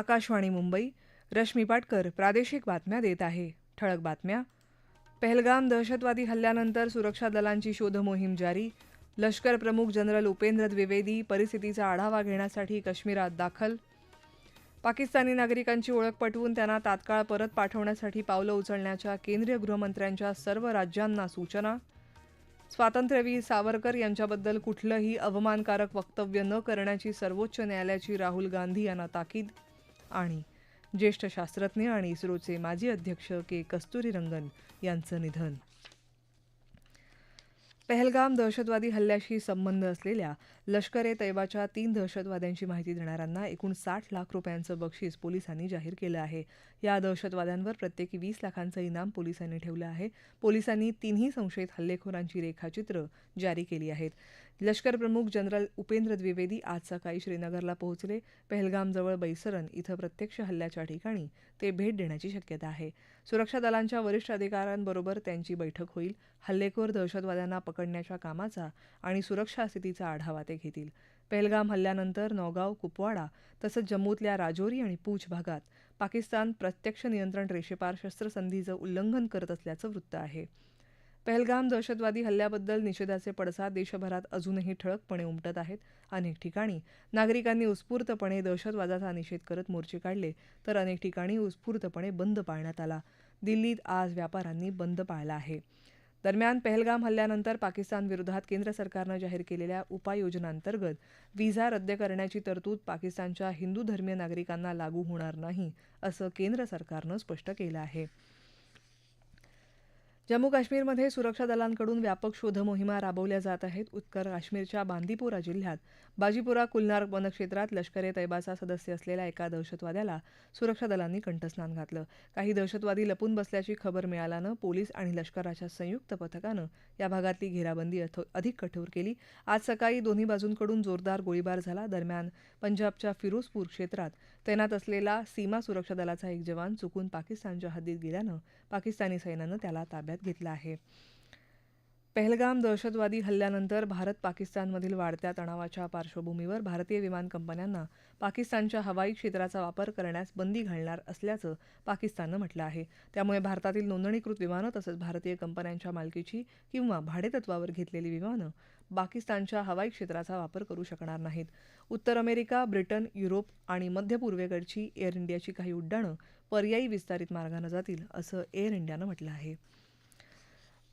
आकाशवाणी मुंबई रश्मी पाटकर प्रादेशिक बातम्या देत आहे. ठळक बातम्या. पहलगाम दहशतवादी हल्ल्यानंतर सुरक्षा दलांची शोधमोहीम जारी. लष्कर प्रमुख जनरल उपेंद्र द्विवेदी परिस्थितीचा आढावा घेण्यासाठी काश्मीरात दाखल. पाकिस्तानी नागरिकांची ओळख पटवून त्यांना तात्काळ परत पाठवण्यासाठी पावलं उचलण्याच्या केंद्रीय गृहमंत्र्यांच्या सर्व राज्यांना सूचना. स्वातंत्र्यवीर सावरकर यांच्याबद्दल कुठलंही अवमानकारक वक्तव्य न करण्याची सर्वोच्च न्यायालयाची राहुल गांधी यांना ताकीद. आणि ज्येष्ठ शास्त्रज्ञ आणि इस्रोचे माजी अध्यक्ष के. कस्तुरीरंगन यांचं निधन. पहलगाम दहशतवादी हल्ल्याशी संबंध असलेल्या लष्कर ए तैबाच्या तीन दहशतवाद्यांची माहिती देणाऱ्यांना एकूण साठ लाख रुपयांचं बक्षीस पोलिसांनी जाहीर केलं आहे. या दहशतवाद्यांवर प्रत्येकी वीस लाखांचं इनाम पोलिसांनी ठेवलं आहे. पोलिसांनी तिन्ही संशयित हल्लेखोरांची रेखाचित्र जारी केली आहेत. लष्कर प्रमुख जनरल उपेंद्र द्विवेदी आज सकाळी श्रीनगरला पोहोचले. पहलगामजवळ बैसरन इथं प्रत्यक्ष हल्ल्याच्या ठिकाणी ते भेट देण्याची शक्यता आहे. सुरक्षा दलांच्या वरिष्ठ अधिकाऱ्यांबरोबर त्यांची बैठक होईल. हल्लेखोर दहशतवाद्यांना पकडण्याच्या कामाचा आणि सुरक्षा स्थितीचा आढावा ते घेतील. पहलगाम हल्ल्यानंतर नौगाव कुपवाडा तसंच जम्मूतल्या राजौरी आणि पूछ भागात पाकिस्तान प्रत्यक्ष नियंत्रण रेषेपार शस्त्रसंधीचं उल्लंघन करत असल्याचं वृत्त आहे. पहलगाम दहशतवादी हल्ल्याबद्दल निषेधाचे पडसाद देशभरात अजूनही ठळकपणे उमटत आहेत. अनेक ठिकाणी नागरिकांनी उत्स्फूर्तपणे दहशतवादाचा निषेध करत मोर्चे काढले तर अनेक ठिकाणी उत्स्फूर्तपणे बंद पाळण्यात आला. दिल्लीत आज व्यापाऱ्यांनी बंद पाळला आहे. दरम्यान पहलगाम हल्ल्यानंतर पाकिस्तानविरोधात केंद्र सरकारनं जाहीर केलेल्या उपाययोजनांतर्गत व्हिसा रद्द करण्याची तरतूद पाकिस्तानच्या हिंदू धर्मीय नागरिकांना लागू होणार नाही असं केंद्र सरकारनं स्पष्ट केलं आहे. जम्मू काश्मीरमध्ये सुरक्षा दलांकडून व्यापक शोध मोहिमा राबवल्या जात आहेत. उत्तर काश्मीरच्या बांदीपोरा जिल्ह्यात बाजीपुरा कुलनार वनक्षेत्रात लष्कर ए तैबाचा सदस्य असलेल्या एका दहशतवाद्याला सुरक्षा दलांनी कंठस्नान घातलं. काही दहशतवादी लपून बसल्याची खबर मिळाल्यानं पोलीस आणि लष्कराच्या संयुक्त पथकानं या भागातली घेराबंदी अधिक कठोर केली. आज सकाळी दोन्ही बाजूंकडून जोरदार गोळीबार झाला. दरम्यान पंजाबच्या फिरोजपूर क्षेत्रात तैनात असलेला सीमा सुरक्षा दलाचा एक जवान चुकून पाकिस्तानच्या हद्दीत गेल्यानं पाकिस्तानी सैन्यानं त्याला ताब्यात घेतला आहे. पहलगाम दहशतवादी हल्ल्यानंतर भारत पाकिस्तानमधील वाढत्या तणावाच्या पार्श्वभूमीवर भारतीय विमान कंपन्यांना पाकिस्तानच्या हवाई क्षेत्राचा वापर करण्यास बंदी घालणार असल्याचं पाकिस्ताननं म्हटलं आहे. त्यामुळे भारतातील नोंदणीकृत विमानं तसंच भारतीय कंपन्यांच्या मालकीची किंवा भाडेतत्वावर घेतलेली विमानं पाकिस्तानच्या हवाई क्षेत्राचा वापर करू शकणार नाहीत. उत्तर अमेरिका ब्रिटन युरोप आणि मध्य पूर्वेकडची एअर इंडियाची काही उड्डाणं पर्यायी विस्तारित मार्गानं जातील असं एअर इंडियानं म्हटलं आहे.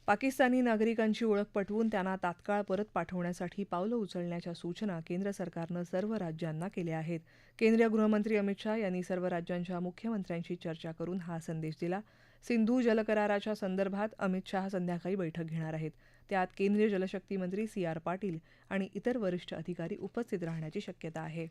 पाकिस्तानी नागरिकांची ओळख पटवून त्यांना तात्काळ परत पाठवण्यासाठी पावलं उचलण्याच्या सूचना केंद्र सरकारनं सर्व राज्यांना केल्या आहेत. केंद्रीय गृहमंत्री अमित शाह यांनी सर्व राज्यांच्या मुख्यमंत्र्यांशी चर्चा करून हा संदेश दिला. सिंधू जलकराराच्या संदर्भात अमित शाह संध्याकाळी बैठक घेणार आहेत. त्यात केंद्रीय जलशक्ती मंत्री सी आर पाटील आणि इतर वरिष्ठ अधिकारी उपस्थित राहण्याची शक्यता आहे.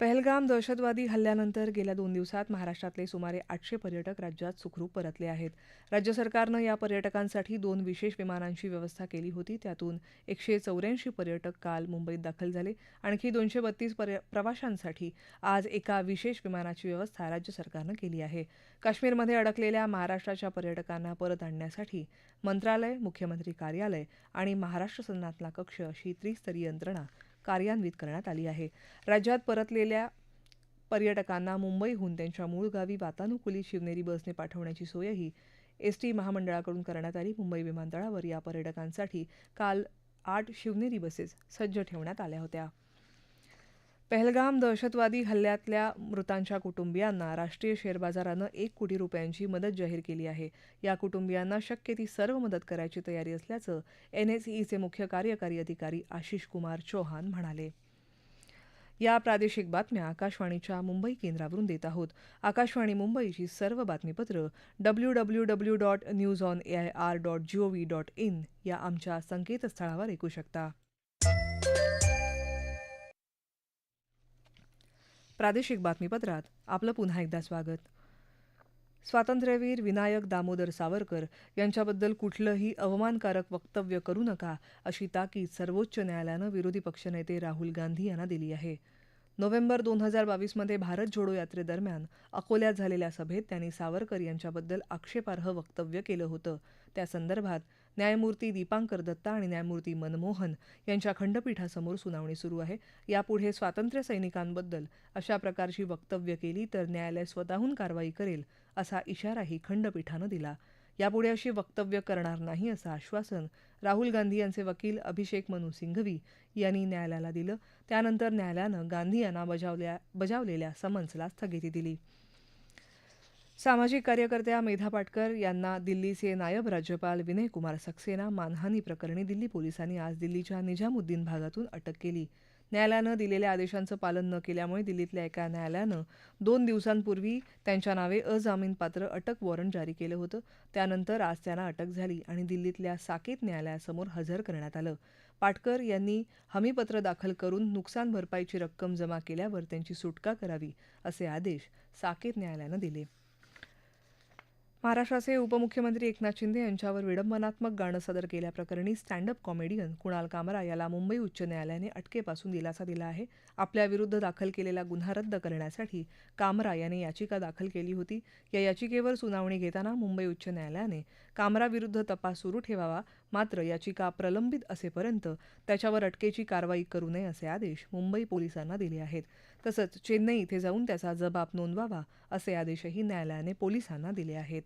पहलगाम दहशतवादी हल्ल्यानंतर गेल्या दोन दिवसात महाराष्ट्रातले सुमारे आठशे पर्यटक राज्यात सुखरूप परतले आहेत. राज्य सरकारनं या पर्यटकांसाठी दोन विशेष विमानांची व्यवस्था केली होती. त्यातून एकशे चौऱ्याऐंशी पर्यटक काल मुंबईत दाखल झाले. आणखी दोनशे बत्तीस पर्य प्रवाशांसाठी आज एका विशेष विमानाची व्यवस्था राज्य सरकारनं केली आहे. काश्मीरमध्ये अडकलेल्या महाराष्ट्राच्या पर्यटकांना परत आणण्यासाठी मंत्रालय मुख्यमंत्री कार्यालय आणि महाराष्ट्र सन्नातला कक्ष अशी त्रिस्तरीय यंत्रणा कार्यान्वित करण्यात आली आहे. राज्यात परतलेल्या पर्यटकांना मुंबईहून त्यांच्या मूळ गावी वातानुकूलित शिवनेरी बसने पाठवण्याची सोयही एस टी महामंडळाकडून करण्यात आली. मुंबई विमानतळावर या पर्यटकांसाठी काल आठ शिवनेरी बसेस सज्ज ठेवण्यात आल्या होत्या. पहलगाम दहशतवादी हल्ल्यातल्या मृतांच्या कुटुंबियांना राष्ट्रीय शेअर बाजारानं एक कोटी रुपयांची मदत जाहीर केली आहे. या कुटुंबियांना शक्य ती सर्व मदत करायची तयारी असल्याचं एनएसईचे मुख्य कार्यकारी अधिकारी आशिष कुमार चौहान म्हणाले. या प्रादेशिक बातम्या आकाशवाणीच्या मुंबई केंद्रावरून देत आहोत. आकाशवाणी मुंबईची सर्व बातमीपत्र W W W dot news on A I R dot G O V dot in संकेतस्थळावर ऐकू शकता. प्रादेशिक बातमीपत्रात आपलं पुन्हा एकदा स्वागत. स्वातंत्र्यवीर विनायक दामोदर सावरकर यांच्याबद्दल कुठलंही अवमानकारक वक्तव्य करू नका अशी ताकीद सर्वोच्च न्यायालयानं विरोधी पक्षनेते राहुल गांधी यांना दिली आहे. नोव्हेंबर दोन हजार बावीसमध्ये भारत जोडो यात्रेदरम्यान अकोल्यात झालेल्या सभेत त्यांनी सावरकर यांच्याबद्दल आक्षेपार्ह वक्तव्य केलं होतं. त्या संदर्भात न्यायमूर्ती दीपांकर दत्ता आणि न्यायमूर्ती मनमोहन यांच्या खंडपीठासमोर सुनावणी सुरू आहे. यापुढे स्वातंत्र्य सैनिकांबद्दल अशा प्रकारची वक्तव्य केली तर न्यायालय स्वतःहून कारवाई करेल असा इशाराही खंडपीठानं दिला. यापुढे अशी वक्तव्य करणार नाही असं आश्वासन राहुल गांधी यांचे वकील अभिषेक मनु सिंघवी यांनी न्यायालयाला दिलं. त्यानंतर न्यायालयानं गांधी यांना बजावल्या बजावलेल्या समन्सला स्थगिती दिली. सामाजिक कार्यकर्त्या मेधा पाटकर यांना दिल्लीचे नायब राज्यपाल विनय कुमार सक्सेना मानहानी प्रकरणी दिल्ली पोलिसांनी आज दिल्लीच्या निजामुद्दीन भागातून अटक केली. न्यायालयानं दिलेल्या आदेशांचं पालन न केल्यामुळे दिल्लीतल्या एका न्यायालयानं दोन दिवसांपूर्वी त्यांच्या नावे अजामीनपात्र अटक वॉरंट जारी केलं होतं. त्यानंतर आज त्यांना अटक झाली आणि दिल्लीतल्या साकेत न्यायालयासमोर हजर करण्यात आलं. पाटकर यांनी हमीपत्र दाखल करून नुकसान भरपाईची रक्कम जमा केल्यावर त्यांची सुटका करावी असे आदेश साकेत न्यायालयानं दिले. महाराष्ट्राचे उपमुख्यमंत्री एकनाथ शिंदे यांच्यावर विडंबनात्मक गाणं सादर केल्याप्रकरणी स्टँडअप कॉमेडियन कुणाल कामरा याला मुंबई उच्च न्यायालयाने अटकेपासून दिलासा दिला आहे. आपल्याविरुद्ध दाखल केलेला गुन्हा रद्द करण्यासाठी कामरा याने याचिका दाखल केली होती. या याचिकेवर सुनावणी घेताना मुंबई उच्च न्यायालयाने कामराविरुद्ध तपास सुरू ठेवावा मात्र याचिका प्रलंबित असेपर्यंत त्याच्यावर अटकेची कारवाई करू नये असे आदेश मुंबई पोलिसांना दिले आहेत. तसंच चेन्नई इथे जाऊन त्याचा जबाब नोंदवावा असे आदेशही न्यायालयाने पोलिसांना दिले आहेत.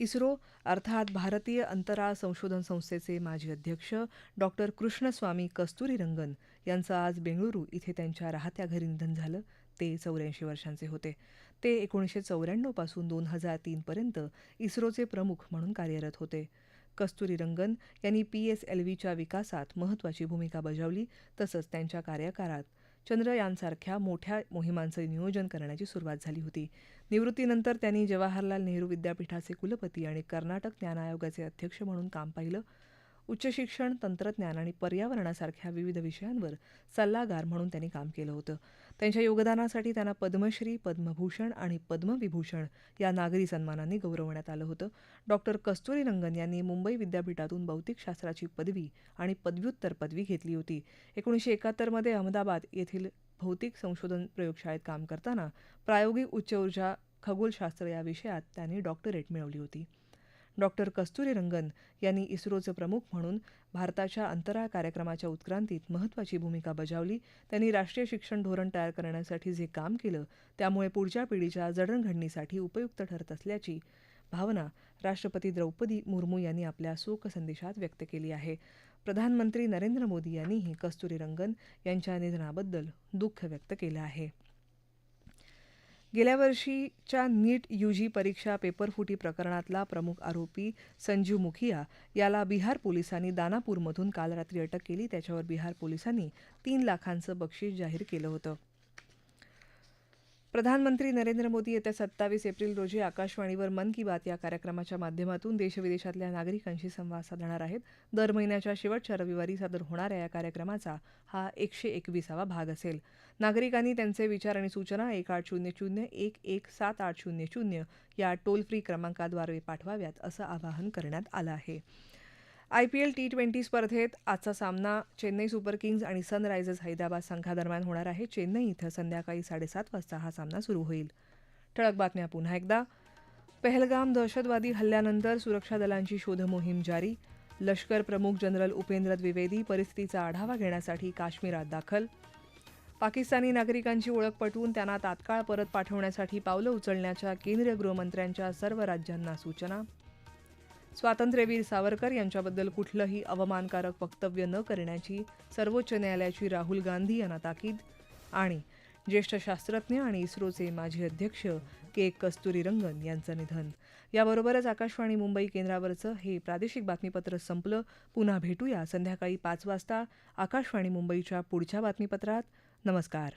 इस्रो अर्थात भारतीय अंतराळ संशोधन संस्थेचे माजी अध्यक्ष डॉक्टर कृष्णस्वामी कस्तुरीरंगन यांचं आज बेंगळुरू इथे त्यांच्या राहत्या घरी निधन झालं. ते चौऱ्याऐंशी वर्षांचे होते. ते एकोणीसशे चौऱ्याण्णवपासून दोन हजार तीनपर्यंत इस्रोचे प्रमुख म्हणून कार्यरत होते. कस्तुरीरंगन यांनी पी एस एल व्हीच्या विकासात महत्त्वाची भूमिका बजावली तसंच त्यांच्या कार्यकाळात चंद्रयानसारख्या मोठ्या मोहिमांचं नियोजन करण्याची सुरुवात झाली होती. निवृत्तीनंतर त्यांनी जवाहरलाल नेहरू विद्यापीठाचे कुलपती आणि कर्नाटक ज्ञान आयोगाचे अध्यक्ष म्हणून काम पाहिलं. उच्च शिक्षण तंत्रज्ञान आणि पर्यावरणासारख्या विविध विषयांवर सल्लागार म्हणून त्यांनी काम केलं होतं. त्यांच्या योगदानासाठी त्यांना पद्मश्री पद्मभूषण आणि पद्मविभूषण या नागरी सन्मानांनी गौरवण्यात आलं होतं. डॉक्टर कस्तुरी रंगन यांनी मुंबई विद्यापीठातून भौतिकशास्त्राची पदवी आणि पदव्युत्तर पदवी घेतली होती. एकोणीसशे एकाहत्तरमध्ये अहमदाबाद येथील भौतिक संशोधन प्रयोगशाळेत काम करताना प्रायोगिक उच्च ऊर्जा खगोलशास्त्र या विषयात त्यांनी डॉक्टरेट मिळवली होती. डॉक्टर कस्तुरीरंगन यांनी इस्रोचे प्रमुख म्हणून भारताच्या अंतराळ कार्यक्रमाच्या उत्क्रांतीत महत्त्वाची भूमिका बजावली. त्यांनी राष्ट्रीय शिक्षण धोरण तयार करण्यासाठी जे काम केलं त्यामुळे पुढच्या पिढीच्या जडणघडणीसाठी उपयुक्त ठरत असल्याची भावना राष्ट्रपती द्रौपदी मुर्मू यांनी आपल्या शोक संदेशात व्यक्त केली आहे. प्रधानमंत्री नरेंद्र मोदी यांनीही कस्तुरीरंगन यांच्या निधनाबद्दल दुःख व्यक्त केलं आहे. गेल्या वर्षीच्या नीट यूजी परीक्षा पेपरफुटी प्रकरणातला प्रमुख आरोपी संजीव मुखिया याला बिहार पोलिसांनी दानापूरमधून काल रात्री अटक केली. त्याच्यावर बिहार पोलिसांनी तीन लाखांचं बक्षीस जाहीर केलं होतं. प्रधानमंत्री नरेंद्र मोदी येत्या सत्तावीस एप्रिल रोजी आकाशवाणीवर मन की बात या कार्यक्रमाच्या माध्यमातून देशविदेशातल्या नागरिकांशी संवाद साधणार आहेत. दर महिन्याच्या शेवटच्या रविवारी सादर होणाऱ्या या कार्यक्रमाचा हा एकशे एकविसावा भाग असेल. नागरिकांनी त्यांचे विचार आणि सूचना एक आठ शून्य शून्य एक एक सात आठ शून्य शून्य या टोल फ्री क्रमांकाद्वारे पाठवाव्यात असं आवाहन करण्यात आलं आहे. I P L T twenty स्पर्धेत आजचा सामना चेन्नई सुपर किंग्ज आणि सनरायझर्स हैदराबाद संघादरम्यान होणार आहे. चेन्नई इथं संध्याकाळी साडेसात वाजता हा सामना सुरू होईल. ठळक बातम्या पुन्हा एकदा. पहलगाम दहशतवादी हल्ल्यानंतर सुरक्षा दलांची शोधमोहीम जारी. लष्कर प्रमुख जनरल उपेंद्र द्विवेदी परिस्थितीचा आढावा घेण्यासाठी काश्मीरात दाखल. पाकिस्तानी नागरिकांची ओळख पटवून त्यांना तात्काळ परत पाठवण्यासाठी पावलं उचलण्याच्या केंद्रीय गृहमंत्र्यांच्या सर्व राज्यांना सूचना. स्वातंत्र्यवीर सावरकर यांच्याबद्दल कुठलंही अवमानकारक वक्तव्य न करण्याची सर्वोच्च न्यायालयाची राहुल गांधी यांना ताकीद आणि ज्येष्ठ शास्त्रज्ञ आणि इस्रोचे माजी अध्यक्ष के कस्तुरीरंगन यांचं निधन. याबरोबरच आकाशवाणी मुंबई केंद्रावरचं हे प्रादेशिक बातमीपत्र संपलं. पुन्हा भेटूया संध्याकाळी पाच वाजता आकाशवाणी मुंबईच्या पुढच्या बातमीपत्रात. नमस्कार.